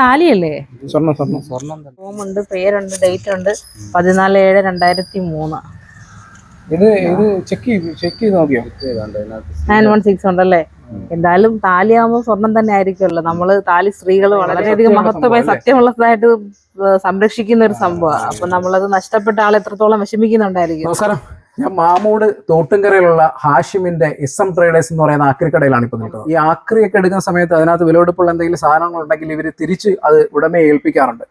താലിയല്ലേ? സ്വർണം സ്വർണം. സ്വർണം തന്നെ. ഫോമുണ്ട് പേരുണ്ട് ഡേറ്റ് ഉണ്ട് പതിനാല് ഏഴ് രണ്ടായിരത്തി മൂന്ന്. ഇത് ഇത് ചെക്ക് ചെയ്ത് ചെക്ക് ചെയ്ത് നോക്കിയോ? നയൻ വൺ സിക്സ് ഉണ്ടല്ലേ? എന്തായാലും താലിയാകുമ്പോൾ സ്വർണം തന്നെ ആയിരിക്കുമല്ലോ. നമ്മൾ താലി സ്ത്രീകൾ വളരെയധികം മഹത്വമായി സത്യമുള്ളതായിട്ട് സംരക്ഷിക്കുന്ന ഒരു സംഭവമാണ് അപ്പൊ നമ്മളത് നഷ്ടപ്പെട്ട ആൾ എത്രത്തോളം വിഷമിക്കുന്നുണ്ടായിരിക്കും. നമസ്കാരം. ഞാൻ മാമൂട് തോട്ടുംകരയിലുള്ള ഹാഷിമിന്റെ എസ് എം ട്രേഡേഴ്സ് എന്ന് പറയുന്ന ആക്രിക്കടയിലാണ് ഇപ്പോൾ നിൽക്കുന്നത്. ഈ ആക്രിയൊക്കെ എടുക്കുന്ന സമയത്ത് അതിനകത്ത് വിലവെടുപ്പുള്ള എന്തെങ്കിലും സാധനങ്ങൾ ഉണ്ടെങ്കിൽ ഇവർ തിരിച്ച് അത് ഉടമയെ ഏൽപ്പിക്കാറുണ്ട്.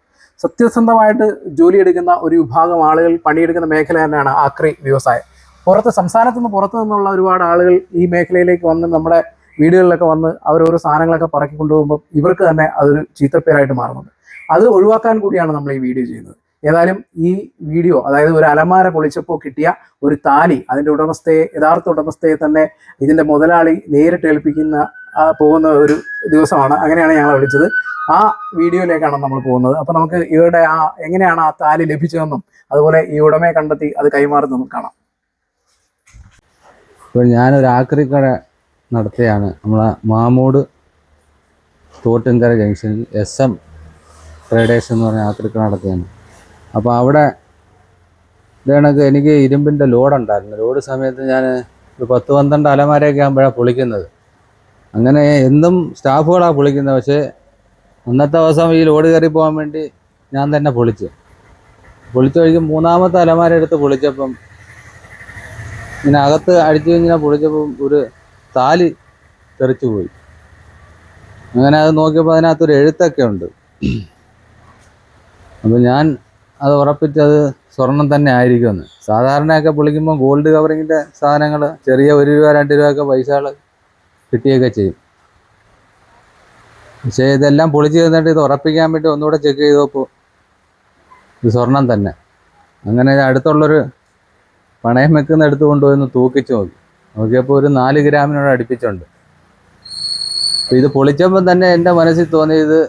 സത്യസന്ധമായിട്ട് ജോലി എടുക്കുന്ന ഒരു വിഭാഗം ആളുകൾ പണിയെടുക്കുന്ന മേഖല തന്നെയാണ് ആക്രി വ്യവസായം. പുറത്ത് സംസ്ഥാനത്തു നിന്ന് പുറത്തു നിന്നുള്ള ഒരുപാട് ആളുകൾ ഈ മേഖലയിലേക്ക് വന്ന് നമ്മുടെ വീടുകളിലൊക്കെ വന്ന് അവരോരോ സാധനങ്ങളൊക്കെ പറക്കി കൊണ്ടുപോകുമ്പോൾ ഇവർക്ക് തന്നെ അതൊരു ചീത്തപ്പേരായിട്ട് മാറുന്നുണ്ട്. അത് ഒഴിവാക്കാൻ കൂടിയാണ് നമ്മൾ ഈ വീഡിയോ ചെയ്യുന്നത്. ഏതായാലും ഈ വീഡിയോ അതായത് ഒരു അലമാര പൊളിച്ചപ്പോൾ കിട്ടിയ ഒരു താലി അതിന്റെ ഉടമസ്ഥയെ യഥാർത്ഥ ഉടമസ്ഥയെ തന്നെ ഇതിന്റെ മുതലാളി നേരിട്ട് ഏൽപ്പിക്കുന്ന പോകുന്ന ഒരു ദിവസമാണ്. അങ്ങനെയാണ് ഞങ്ങളെ വിളിച്ചത്. ആ വീഡിയോയിലേക്കാണ് നമ്മൾ പോകുന്നത്. അപ്പോൾ നമുക്ക് ഇവരുടെ ആ എങ്ങനെയാണ് ആ താലി ലഭിച്ചതെന്നും അതുപോലെ ഈ ഉടമയെ കണ്ടെത്തി അത് കൈമാറുന്നതും കാണാം. ഇപ്പോൾ ഞാനൊരു ആക്രിക്കട നടത്തിയാണ്. നമ്മളെ മാമൂട് തോട്ടുംകര ജംഗ്ഷനിൽ എസ് എം ട്രേഡേഴ്സ് എന്ന് പറഞ്ഞ ആക്രിക്കട നടത്തിയാണ്. അപ്പോൾ അവിടെ ഇതേണക്ക് എനിക്ക് ഇരുമ്പിന്റെ ലോഡുണ്ടായിരുന്നു ലോഡ് സമയത്ത് ഞാൻ ഒരു പത്ത് പന്ത്രണ്ട് അലമാരയൊക്കെ ആകുമ്പോഴാണ് പൊളിക്കുന്നത്. അങ്ങനെ എന്നും സ്റ്റാഫുകളാണ് പൊളിക്കുന്നത്. പക്ഷേ അന്നത്തെ ദിവസം ഈ ലോഡ് കയറി പോകാൻ വേണ്ടി ഞാൻ തന്നെ പൊളിച്ച്. പൊളിച്ചു കഴിഞ്ഞ് മൂന്നാമത്തെ അലമാര എടുത്ത് പൊളിച്ചപ്പം ഇങ്ങനെ അകത്ത് അടിച്ചു കഴിഞ്ഞാൽ പൊളിച്ചപ്പം ഒരു താലി തെറിച്ചു പോയി. അങ്ങനെ അത് നോക്കിയപ്പോൾ അതിനകത്തൊരു എഴുത്തൊക്കെ ഉണ്ട്. അപ്പം ഞാൻ അത് ഉറപ്പിച്ച് അത് സ്വർണം തന്നെ ആയിരിക്കുമെന്ന്. സാധാരണയൊക്കെ പൊളിക്കുമ്പോൾ ഗോൾഡ് കവറിങ്ങിന്റെ സാധനങ്ങൾ ചെറിയ ഒരു രൂപ രണ്ട് രൂപയൊക്കെ പൈസകൾ കിട്ടുകയൊക്കെ ചെയ്യും. പക്ഷേ ഇതെല്ലാം പൊളിച്ച് തന്നിട്ട് ഇത് ഉറപ്പിക്കാൻ വേണ്ടി ഒന്നുകൂടെ ചെക്ക് ചെയ്തപ്പോൾ ഇത് സ്വർണം തന്നെ. അങ്ങനെ അടുത്തുള്ളൊരു പണയം വെക്കുന്ന എടുത്ത് കൊണ്ടുപോയി തൂക്കിച്ച് നോക്കി. നോക്കിയപ്പോൾ ഒരു നാല് ഗ്രാമിനോട് അടുപ്പിച്ചുണ്ട്. ഇത് പൊളിച്ചപ്പോൾ തന്നെ എന്റെ മനസ്സിൽ തോന്നിയത്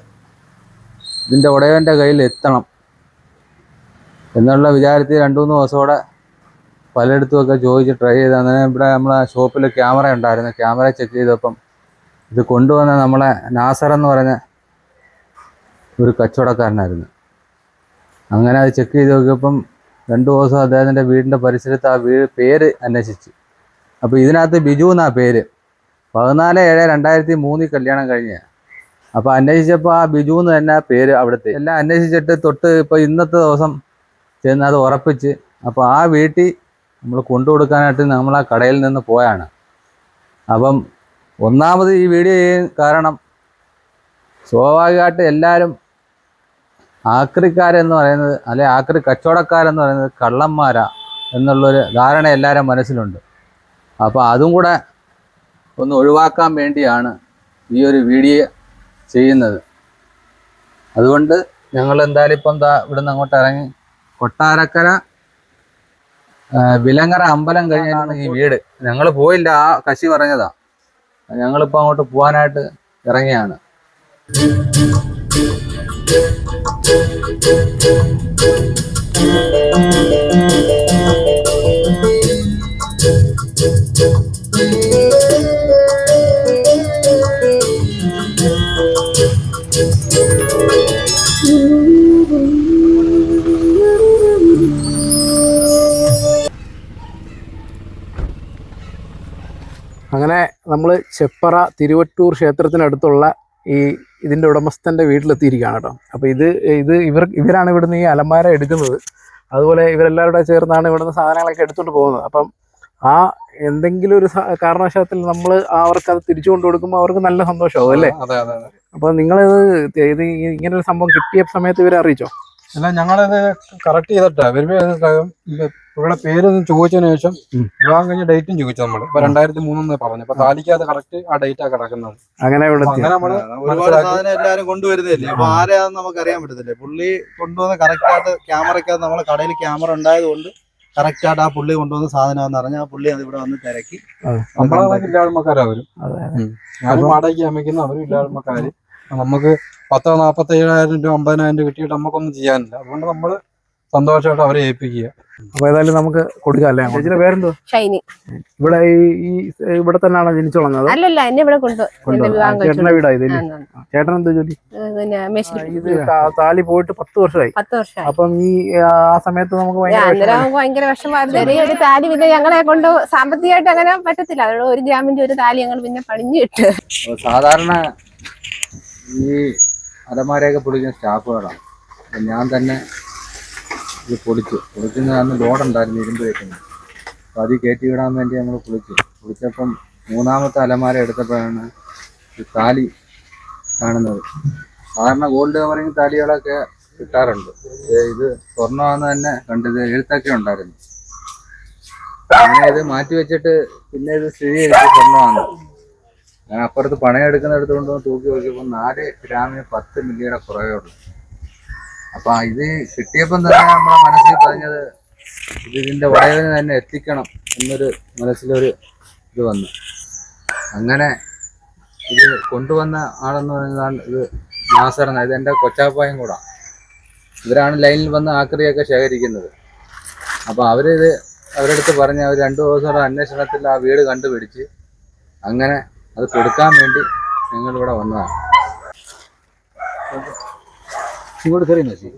ഇതിന്റെ ഉടയവന്റെ കയ്യിൽ എത്തണം. എന്നുള്ള വിചാരത്തിൽ രണ്ട് മൂന്ന് ദിവസത്തോടെ പലയിടത്തുമൊക്കെ ചോദിച്ച് ട്രൈ ചെയ്ത് അങ്ങനെ ഇവിടെ നമ്മളെ ഷോപ്പിൽ ക്യാമറ ഉണ്ടായിരുന്നു. ക്യാമറ ചെക്ക് ചെയ്തപ്പം ഇത് കൊണ്ടുവന്ന നമ്മളെ നാസർ എന്ന് പറഞ്ഞ ഒരു കച്ചവടക്കാരനായിരുന്നു. അങ്ങനെ അത് ചെക്ക് ചെയ്ത് നോക്കിയപ്പം രണ്ട് ദിവസം അദ്ദേഹത്തിന്റെ വീടിന്റെ പരിസരത്ത് ആ വീട് പേര് അന്വേഷിച്ചു. അപ്പോൾ ഇതിനകത്ത് ബിജു എന്നാ പേര്. പതിനാല് ഏഴ് രണ്ടായിരത്തി മൂന്നിൽ കല്യാണം കഴിഞ്ഞ. അപ്പോൾ അന്വേഷിച്ചപ്പോൾ ആ ബിജു എന്ന് തന്നെ പേര് അവിടുത്തെ. എല്ലാം അന്വേഷിച്ചിട്ട് തൊട്ട് ഇപ്പോൾ ഇന്നത്തെ ദിവസം ചെന്ന് അത് ഉറപ്പിച്ച് അപ്പോൾ ആ വീട്ടിൽ നമ്മൾ കൊണ്ടു കൊടുക്കാനായിട്ട് നമ്മൾ ആ കടയിൽ നിന്ന് പോയാണ്. അപ്പം ഒന്നാമത് ഈ വീഡിയോ കാരണം സ്വാഭാവികമായിട്ട് എല്ലാവരും ആക്രിക്കാരെന്ന് പറയുന്നത് അല്ലെ ആക്രി കച്ചവടക്കാരെന്ന് പറയുന്നത് കള്ളന്മാരാ എന്നുള്ളൊരു ധാരണ എല്ലാവരും മനസ്സിലുണ്ട്. അപ്പോൾ അതും കൂടെ ഒന്ന് ഒഴിവാക്കാൻ വേണ്ടിയാണ് ഈ ഒരു വീഡിയോ ചെയ്യുന്നത്. അതുകൊണ്ട് ഞങ്ങൾ എന്തായാലും ഇപ്പം എന്താ ഇവിടുന്ന് അങ്ങോട്ട് ഇറങ്ങി കൊട്ടാരക്കര വിലങ്ങര അമ്പലം കഴിഞ്ഞാണ് ഈ വീട്. ഞങ്ങൾ പോയില്ല ആ കശി പറഞ്ഞതാ. ഞങ്ങളിപ്പോൾ അങ്ങോട്ട് പോകാനായിട്ട് ഇറങ്ങിയാണ്. അങ്ങനെ നമ്മൾ ചെപ്പറ തിരുവട്ടൂർ ക്ഷേത്രത്തിനടുത്തുള്ള ഈ ഇതിന്റെ ഉടമസ്ഥന്റെ വീട്ടിലെത്തിയിരിക്കുകയാണ് കേട്ടോ. അപ്പോൾ ഇത് ഇത് ഇവർ ഇവരാണ് ഇവിടുന്ന് ഈ അലമാര എടുക്കുന്നത്. അതുപോലെ ഇവരെല്ലാവരുടെ ചേർന്നാണ് ഇവിടുന്ന് സാധനങ്ങളൊക്കെ എടുത്തുകൊണ്ട് പോകുന്നത്. അപ്പം ആ എന്തെങ്കിലും ഒരു കാരണവശാലത്തിൽ കാരണവശാത്തിൽ നമ്മൾ അവർക്ക് അത് തിരിച്ചു കൊണ്ടു കൊടുക്കുമ്പോൾ അവർക്ക് നല്ല സന്തോഷമാവും അല്ലേ? അപ്പോൾ നിങ്ങളിത് ഇത് ഇങ്ങനെ ഒരു സംഭവം കിട്ടിയ സമയത്ത് ഇവരെ അറിയിച്ചോ? അല്ല ഞങ്ങളിത് കറക്റ്റ് ചെയ്തിട്ടാണ് വരുമ്പോ ഇവരുടെ പേരൊന്നും ചോദിച്ചതിന് ശേഷം. വിവാഹം കഴിഞ്ഞ ഡേറ്റും ചോദിച്ചു നമ്മൾ. ഇപ്പൊ രണ്ടായിരത്തി മൂന്നെന്ന് പറഞ്ഞു. അപ്പൊ താലിക്കാതെ കറക്റ്റ് ആ ഡേറ്റ് ആ കിടക്കുന്നത്. അങ്ങനെ. അങ്ങനെ നമ്മൾ ഒരുപാട് സാധനം എല്ലാരും കൊണ്ടുവരുന്നില്ലേ? അപ്പൊ ആരെയാന്ന് നമുക്ക് അറിയാൻ പറ്റത്തില്ലേ. പുള്ളി കൊണ്ടുവന്ന കറക്റ്റ് ആയിട്ട് ക്യാമറയ്ക്കകത്ത് നമ്മളെ കടയിൽ ക്യാമറ ഉണ്ടായത് കൊണ്ട് കറക്റ്റ് ആയിട്ട് ആ പുള്ളി കൊണ്ടുവന്ന സാധനം അറിഞ്ഞാൽ ആ പുള്ളി അത് ഇവിടെ വന്ന് തിരക്കി. നമ്മളെ അവരും. അതെ ഞാനും വാടകയ്ക്ക് അമ്മയ്ക്കുന്ന അവരും ഇല്ലായ്മക്കാര്. നമുക്ക് പത്തോ നാപ്പത്തി ഏഴായിരം രൂപ അമ്പതിനായിരം രൂപ കിട്ടിയിട്ട് നമുക്കൊന്നും ചെയ്യാനില്ല. അതുകൊണ്ട് നമ്മൾ സന്തോഷമായിട്ട് അവരെ ഏൽപ്പിക്കുക. അപ്പൊ ഏതായാലും നമുക്ക് കൊടുക്കാം അല്ലേ? ചേച്ചിയുടെ പേരെന്തോ ഷൈനി. ഇവിടെ ഈ ഇവിടെ തന്നെയാണോ ജനിച്ചു വളർന്നത്? അല്ലല്ല എന്നെ ഇവിടെ ചേട്ടന്റെ വീടാ ചേട്ടൻ എന്താ ജോലി? ഇത് താലി പോയിട്ട് പത്ത് വർഷമായി. പത്ത് വർഷമായി. അപ്പം ഈ ആ സമയത്ത് നമുക്ക് ഭയങ്കര വിഷമായിരുന്നു ചെറിയൊരു താലി പിന്നെ ഞങ്ങളെ കൊണ്ട് സാമ്പത്തികമായിട്ട് അങ്ങനെ പറ്റത്തില്ല. അതോടെ ഒരു ഗ്രാമിന്റെ ഒരു താലി ഞങ്ങൾ പിന്നെ പണിഞ്ഞു ഇട്ട്. സാധാരണ ഈ അലമാരയൊക്കെ പൊളിക്കുന്ന സ്റ്റാഫുകളാണ്. ഞാൻ തന്നെ ഇത് പൊളിച്ചു. പൊളിക്കുന്ന അന്ന് ലോഡുണ്ടായിരുന്നു ഇരുമ്പ് കയറ്റുന്നത്. അപ്പോൾ അത് കയറ്റി വിടാൻ വേണ്ടി നമ്മൾ പൊളിച്ചു. പൊളിച്ചപ്പം മൂന്നാമത്തെ അലമാര എടുത്തപ്പോഴാണ് ഈ താലി കാണുന്നത്. സാധാരണ ഗോൾഡ് കവറിങ് താലികളൊക്കെ കിട്ടാറുണ്ട്. ഇത് സ്വർണമാണെന്ന് തന്നെ കണ്ടത് എഴുത്തൊക്കെ ഉണ്ടായിരുന്നു. അങ്ങനെ ഇത് മാറ്റി വെച്ചിട്ട് പിന്നെ ഇത് സ്ഥിരീകരിച്ച് സ്വർണമാണ്. ഞാൻ അപ്പുറത്ത് പണയം എടുക്കുന്നിടത്ത് കൊണ്ടുവന്ന് തൂക്കി നോക്കിയപ്പോൾ നാല് ഗ്രാമിന് പത്ത് മില്ലിയുടെ കുറവേ ഉള്ളൂ. അപ്പൊ ഇത് കിട്ടിയപ്പം തന്നെ നമ്മളെ മനസ്സിൽ പറഞ്ഞത് ഇത് ഇതിന്റെ ഉടയവിന് തന്നെ എത്തിക്കണം എന്നൊരു മനസ്സിലൊരു ഇത് വന്നു. അങ്ങനെ ഇത് കൊണ്ടുവന്ന ആളെന്ന് പറയുന്നതാണ് ഇത് നാസറെന്ന ഇത് എന്റെ കൊച്ചാപ്പായും കൂടാ. ഇവരാണ് ലൈനിൽ വന്ന് ആക്രിയൊക്കെ ശേഖരിക്കുന്നത്. അപ്പൊ അവരിത് അവരടുത്ത് പറഞ്ഞ് അവർ രണ്ടു ദിവസമുള്ള അന്വേഷണത്തിൽ ആ വീട് കണ്ടുപിടിച്ച് അങ്ങനെ അത് കൊടുക്കാൻ വേണ്ടി ഞങ്ങൾ ഇവിടെ വന്നതാണ്. ഇങ്ങോട്ട് കയറി നശി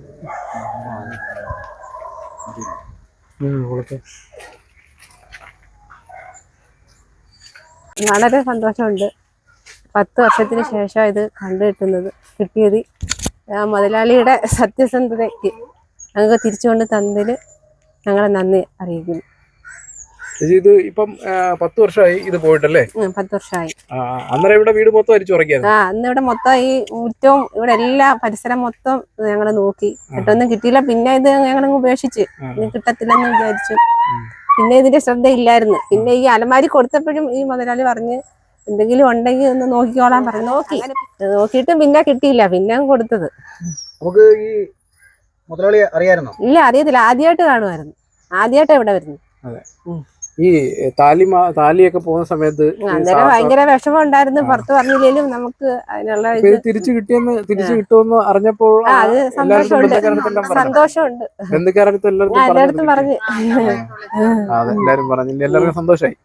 വളരെ സന്തോഷമുണ്ട്. പത്ത് വർഷത്തിന് ശേഷം ഇത് കണ്ടു കിട്ടുന്നത് കിട്ടിയത് ആ മുതലാളിയുടെ സത്യസന്ധതയ്ക്ക്. ഞങ്ങൾക്ക് തിരിച്ചുകൊണ്ട് തന്നതിൽ ഞങ്ങളെ നന്ദി അറിയിക്കുന്നു. ചേച്ചി ഇത് ഇപ്പം പത്ത് വർഷമായി ഇത് പോയിട്ടല്ലേ? പത്ത് വർഷമായി. അന്നേരം ഇവിടെ വീട് മൊത്തം അരിച്ചു ഉറക്കിയത് ആ അന്ന് ഇവിടെ മൊത്തം ഈ മുറ്റവും ഇവിടെ എല്ലാ പരിസരം മൊത്തം ഞങ്ങൾ നോക്കി. എന്നിട്ടൊന്നും കിട്ടിയില്ല. പിന്നെ ഇത് ഞങ്ങൾ ഉപേക്ഷിച്ച്. കിട്ടത്തില്ലെന്ന് വിചാരിച്ചു. പിന്നെ ഇതിന്റെ ശ്രദ്ധയില്ലായിരുന്നു. പിന്നെ ഈ അലമാരി കൊടുത്തപ്പോഴും ഈ മുതലാളി പറഞ്ഞ് എന്തെങ്കിലും ഉണ്ടെങ്കിൽ ഒന്ന് നോക്കിക്കോളാൻ പറഞ്ഞു. നോക്കി. നോക്കിയിട്ട് പിന്നെ കിട്ടിയില്ല. പിന്നെ കൊടുത്തത്. നമുക്ക് ഈ മുതലാളി അറിയായിരുന്നോ? ഇല്ല അറിയത്തില്ല. ആദ്യമായിട്ട് കാണുമായിരുന്നു. ആദ്യമായിട്ട് ഇവിടെ വരുന്നു ഈ താലി താലിയൊക്കെ പോകുന്ന സമയത്ത് ഭയങ്കര വിഷമം ഉണ്ടായിരുന്നു പുറത്ത് പറഞ്ഞില്ലേലും നമുക്ക് അതിനുള്ള തിരിച്ചു കിട്ടിയെന്ന് തിരിച്ചു കിട്ടുമെന്ന് അറിഞ്ഞപ്പോൾ സന്തോഷമുണ്ട്. പറഞ്ഞു ബന്ധുക്കാരടുത്ത് എല്ലാവർക്കും എല്ലായിടത്തും പറഞ്ഞു. പറഞ്ഞ് അതെ എല്ലാരും പറഞ്ഞു. ഇനി എല്ലാവർക്കും സന്തോഷമായി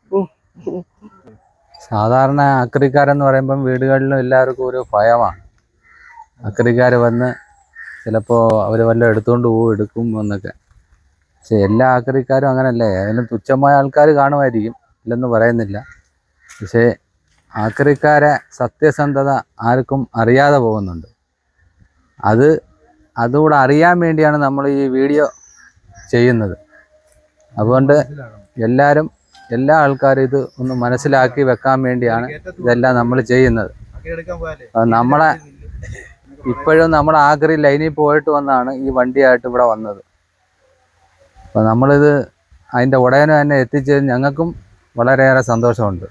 സാധാരണ അക്രിക്കാരെന്ന് പറയുമ്പം വീടുകളിലും എല്ലാവർക്കും ഒരു ഭയമാണ്. അക്രിക്കാർ വന്ന് ചിലപ്പോൾ അവർ വല്ലതും എടുത്തുകൊണ്ട് പോകും എടുക്കും എന്നൊക്കെ. പക്ഷെ എല്ലാ ആക്രിക്കാരും അങ്ങനല്ലേ? അതിലും തുച്ഛമായ ആൾക്കാർ കാണുമായിരിക്കും. ഇല്ലെന്ന് പറയുന്നില്ല. പക്ഷേ ആക്രിക്കാരെ സത്യസന്ധത ആർക്കും അറിയാതെ പോകുന്നുണ്ട്. അത് അതുകൂടെ അറിയാൻ വേണ്ടിയാണ് നമ്മൾ ഈ വീഡിയോ ചെയ്യുന്നത്. അതുകൊണ്ട് എല്ലാവരും എല്ലാ ആൾക്കാരും ഇത് ഒന്ന് മനസ്സിലാക്കി വെക്കാൻ വേണ്ടിയാണ് ഇതെല്ലാം നമ്മൾ ചെയ്യുന്നത്. നമ്മളെ ഇപ്പോഴും നമ്മൾ ആഗ്രി ലൈനിൽ പോയിട്ട് വന്നാണ് ഈ വണ്ടിയായിട്ട് ഇവിടെ വന്നത്. അപ്പം നമ്മളിത് അതിന്റെ ഉടയനെ തന്നെ എത്തിച്ചത് ഞങ്ങൾക്കും വളരെയേറെ സന്തോഷമുണ്ട്.